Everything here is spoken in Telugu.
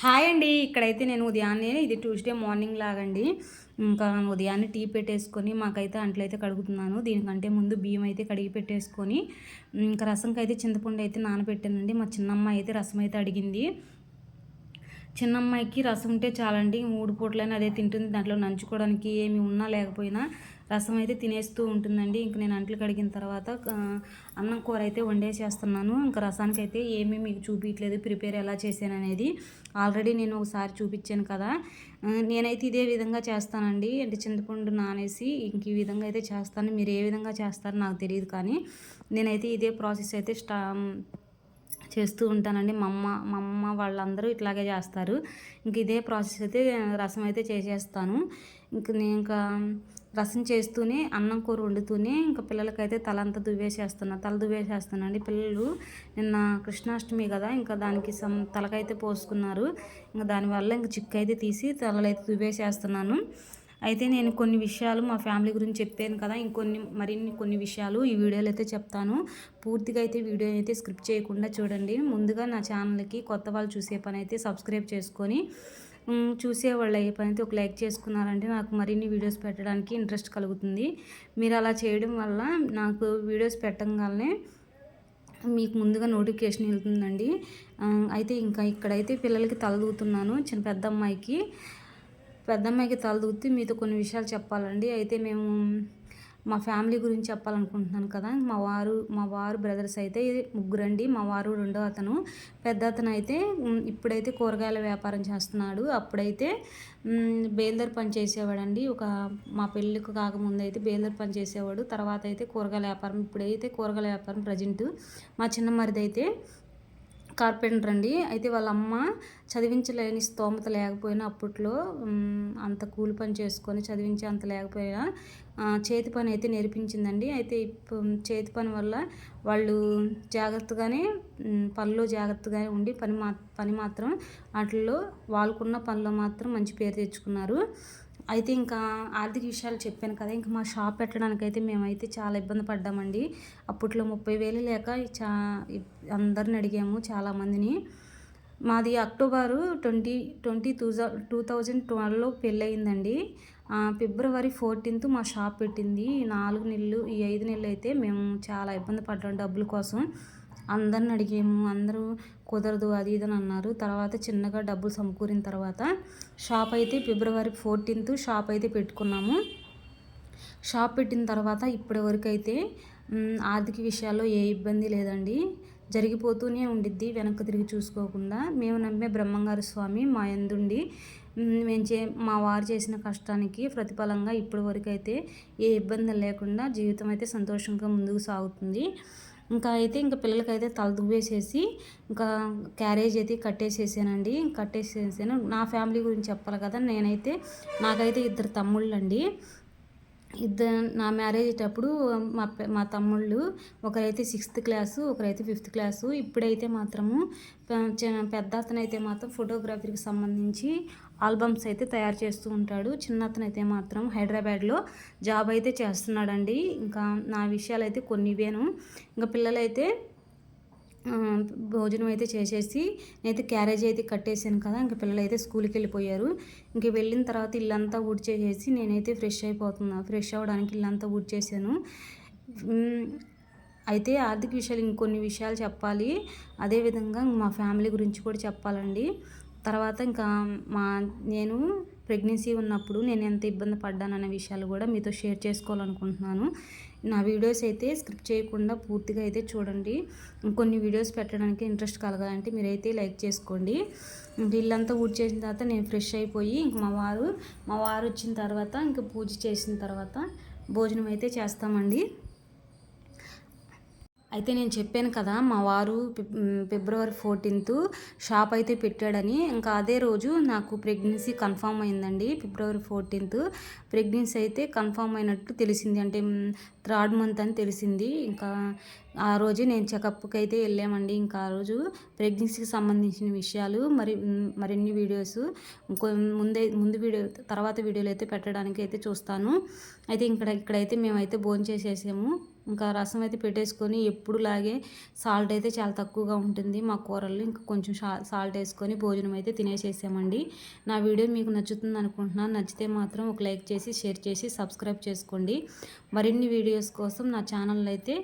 హాయ్ అండి. ఇక్కడైతే నేను ఉదయాన్నే ఇది ట్యూస్డే మార్నింగ్ లాగండి. ఇంకా ఉదయాన్నే టీ పెట్టేసుకొని మాకైతే అంట్లయితే కడుగుతున్నాను. దీనికంటే ముందు బియ్యం అయితే కడిగి పెట్టేసుకొని ఇంకా రసంకి అయితే చింతపండు అయితే నానబెట్టానండి. మా చిన్నమ్మ అయితే రసం అయితే అడిగింది. చిన్నమ్మాయికి రసం ఉంటే చాలండి. మూడు పూటలైనా అదే తింటుంది. దాంట్లో నంచుకోవడానికి ఏమి ఉన్నా లేకపోయినా రసం అయితే తినేస్తూ ఉంటుందండి. ఇంక నేను అంట్లు కడిగిన తర్వాత అన్నం కూర అయితే వండేసేస్తున్నాను. ఇంకా రసానికి అయితే ఏమీ మీకు చూపించలేదు ప్రిపేర్ ఎలా చేశాను అనేది ఆల్రెడీ నేను ఒకసారి చూపించాను కదా. నేనైతే ఇదే విధంగా చేస్తానండి. అంటే చింతపండు నానేసి ఇంక ఈ విధంగా అయితే చేస్తాను. మీరు ఏ విధంగా చేస్తారో నాకు తెలియదు కానీ నేనైతే ఇదే ప్రాసెస్ అయితే స్టా చేస్తూ ఉంటానండి. మా అమ్మ మా అమ్మ వాళ్ళందరూ ఇట్లాగే చేస్తారు. ఇంక ఇదే ప్రాసెస్ అయితే రసం అయితే చేసేస్తాను. ఇంక నేను ఇంకా రసం చేస్తూనే అన్నం కూర వండుతూనే ఇంకా పిల్లలకైతే తల అంతా దువ్వేసేస్తున్నా. తల దువ్వేసేస్తానండి పిల్లలు. నిన్న కృష్ణాష్టమి కదా ఇంకా దానికి సమ్ తలకైతే పోసుకున్నారు. ఇంకా దానివల్ల ఇంకా చిక్కు అయితే తీసి తలలైతే దువ్వేసేస్తున్నాను. అయితే నేను కొన్ని విషయాలు మా ఫ్యామిలీ గురించి చెప్పాను కదా ఇంకొన్ని మరిన్ని కొన్ని విషయాలు ఈ వీడియోలో అయితే చెప్తాను. పూర్తిగా అయితే వీడియో అయితే స్క్రిప్ట్ చేయకుండా చూడండి. ముందుగా నా ఛానల్కి కొత్త వాళ్ళు చూసే పని అయితే సబ్స్క్రైబ్ చేసుకొని చూసేవాళ్ళు అయ్యే పని అయితే ఒక లైక్ చేసుకున్నారంటే నాకు మరిన్ని వీడియోస్ పెట్టడానికి ఇంట్రెస్ట్ కలుగుతుంది. మీరు అలా చేయడం వల్ల నాకు వీడియోస్ పెట్టగానే మీకు ముందుగా నోటిఫికేషన్ వెళ్తుందండి. అయితే ఇంకా ఇక్కడైతే పిల్లలకి తలదూతున్నాను చిన్న పెద్ద అమ్మాయికి. పెద్ద అమ్మాయికి మీతో కొన్ని విషయాలు చెప్పాలండి. అయితే మేము మా ఫ్యామిలీ గురించి చెప్పాలనుకుంటున్నాను కదా. మా వారు మా వారు బ్రదర్స్ అయితే ముగ్గురండి. మా వారు రెండో అతను. పెద్ద అతను అయితే ఇప్పుడైతే కూరగాయల వ్యాపారం చేస్తున్నాడు. అప్పుడైతే బేల్దర్ పని చేసేవాడండి. ఒక మా పెళ్ళికి కాకముందు అయితే బేల్దర్ పని చేసేవాడు. తర్వాత అయితే కూరగాయల వ్యాపారం ఇప్పుడైతే కూరగాయల వ్యాపారం ప్రజెంట్ మా చిన్న మరిది అయితే కార్పెంటర్ అండి. అయితే వాళ్ళ అమ్మ చదివించలేని స్తోమత లేకపోయినా అప్పట్లో అంత కూలి పని చేసుకొని చదివించే అంత లేకపోయినా చేతి పని అయితే నేర్పించిందండి. అయితే చేతి పని వల్ల వాళ్ళు జాగ్రత్తగానే పనిలో జాగ్రత్తగానే ఉండి పని మా పని మాత్రం వాటిల్లో వాళ్ళకున్న పనిలో మాత్రం మంచి పేరు తెచ్చుకున్నారు. అయితే ఇంకా ఆర్థిక విషయాలు చెప్పాను కదా ఇంకా మా షాప్ పెట్టడానికి అయితే మేమైతే చాలా ఇబ్బంది పడ్డామండి. అప్పట్లో ముప్పై వేలు లేక చా అందరిని అడిగాము చాలామందిని. మాది October twenty twenty two two thousand ట్వెల్వ్లో పెళ్ళయిందండి. ఫిబ్రవరి ఫోర్టీన్త్ మా షాప్ పెట్టింది. నాలుగు నెలలు ఈ ఐదు నెలలు అయితే మేము చాలా ఇబ్బంది పడ్డాం డబ్బుల కోసం. అందరిని అడిగాము అందరూ కుదరదు అది ఇది అని అన్నారు. తర్వాత చిన్నగా డబ్బులు సమకూరిన తర్వాత షాప్ అయితే ఫిబ్రవరి ఫోర్టీన్త్ షాప్ అయితే పెట్టుకున్నాము. షాప్ పెట్టిన తర్వాత ఇప్పటి వరకు అయితే ఆర్థిక విషయాల్లో ఏ ఇబ్బంది లేదండి. జరిగిపోతూనే ఉండిద్ది వెనక్కి తిరిగి చూసుకోకుండా. మేము నమ్మే బ్రహ్మంగారు స్వామి మా ఎందుండి మేము చే మా వారు చేసిన కష్టానికి ప్రతిఫలంగా ఇప్పటి వరకు అయితే ఏ ఇబ్బంది లేకుండా జీవితం అయితే సంతోషంగా ముందుకు సాగుతుంది. ఇంకా అయితే ఇంకా పిల్లలకైతే తల దువ్వేసేసి ఇంకా క్యారేజ్ అయితే కట్టేసేసానండి. కట్టేసేసాను. నా ఫ్యామిలీ గురించి చెప్పాలి కదా నేనైతే నాకైతే ఇద్దరు తమ్ముళ్ళు అండి ఇద్దరు నా మ్యారేజ్ అప్పుడు మా మా తమ్ముళ్ళు ఒకరైతే సిక్స్త్ క్లాసు ఒకరైతే ఫిఫ్త్ క్లాసు. ఇప్పుడైతే మాత్రము పెద్ద అతనైతే మాత్రం ఫోటోగ్రఫీకి సంబంధించి ఆల్బమ్స్ అయితే తయారు చేస్తూ ఉంటాడు. చిన్న అతనైతే మాత్రం హైదరాబాద్లో జాబ్ అయితే చేస్తున్నాడండి. ఇంకా నా విషయాలు అయితే కొన్ని ఇవేను ఇంకా పిల్లలైతే భోజనం అయితే చేసేసి నేనైతే క్యారేజ్ అయితే కట్టేసాను కదా ఇంకా పిల్లలు అయితే స్కూల్కి వెళ్ళిపోయారు. ఇంక వెళ్ళిన తర్వాత ఇల్లంతా ఊడ్చేసేసి నేనైతే ఫ్రెష్ అయిపోతున్నా. ఫ్రెష్ అవ్వడానికి ఇల్లంతా ఊడ్చేసాను అయితే ఆర్థిక విషయాలు ఇంకొన్ని విషయాలు చెప్పాలి. అదేవిధంగా మా ఫ్యామిలీ గురించి కూడా చెప్పాలండి. తర్వాత ఇంకా మా నేను ప్రెగ్నెన్సీ ఉన్నప్పుడు నేను ఎంత ఇబ్బంది పడ్డానన్న విషయాలు కూడా మీతో షేర్ చేసుకోవాలనుకుంటున్నాను. నా వీడియోస్ అయితే స్క్రిప్ట్ చేయకుండా పూర్తిగా అయితే చూడండి. ఇంకొన్ని వీడియోస్ పెట్టడానికి ఇంట్రెస్ట్ కలగాలంటే మీరైతే లైక్ చేసుకోండి. ఇల్లంతా ఊడ్ చేసిన తర్వాత నేను ఫ్రెష్ అయిపోయి ఇంక మా వారు మా వారు వచ్చిన తర్వాత ఇంకా పూజ చేసిన తర్వాత భోజనం అయితే చేస్తామండి. అయితే నేను చెప్పాను కదా మా వారు ఫిబ్రవరి ఫోర్టీన్త్ షాప్ అయితే పెట్టాడని. ఇంకా అదే రోజు నాకు ప్రెగ్నెన్సీ కన్ఫామ్ అయిందండి. ఫిబ్రవరి ఫోర్టీన్త్ ప్రెగ్నెన్సీ అయితే కన్ఫామ్ అయినట్టు తెలిసింది. అంటే థర్డ్ మంత్ అని తెలిసింది. ఇంకా ఆ రోజు నేను చెకప్కి అయితే వెళ్ళామండి. ఇంకా ఆ రోజు ప్రెగ్నెన్సీకి సంబంధించిన విషయాలు మరి మరిన్ని వీడియోస్ ఇంకో ముందే ముందు వీడియో తర్వాత వీడియోలు అయితే పెట్టడానికి అయితే చూస్తాను. అయితే ఇక్కడ ఇక్కడైతే మేమైతే భోజనం చేసేసాము ఇంకా రసం అయితే పెట్టేసుకొని ఎప్పుడు లాగే సాల్ట్ అయితే చాలా తక్కువగా ఉంటుంది. మా కూరల్లో ఇంకా కొంచెం సాల్ట్ వేసుకొని భోజనం అయితే తినేసేసామండి. నా వీడియో మీకు నచ్చుతుంది అనుకుంటున్నాను. నచ్చితే మాత్రం ఒక లైక్ చేసి షేర్ చేసి సబ్స్క్రైబ్ చేసుకోండి. మరిన్ని వీడియోస్ కోసం నా ఛానల్ అయితే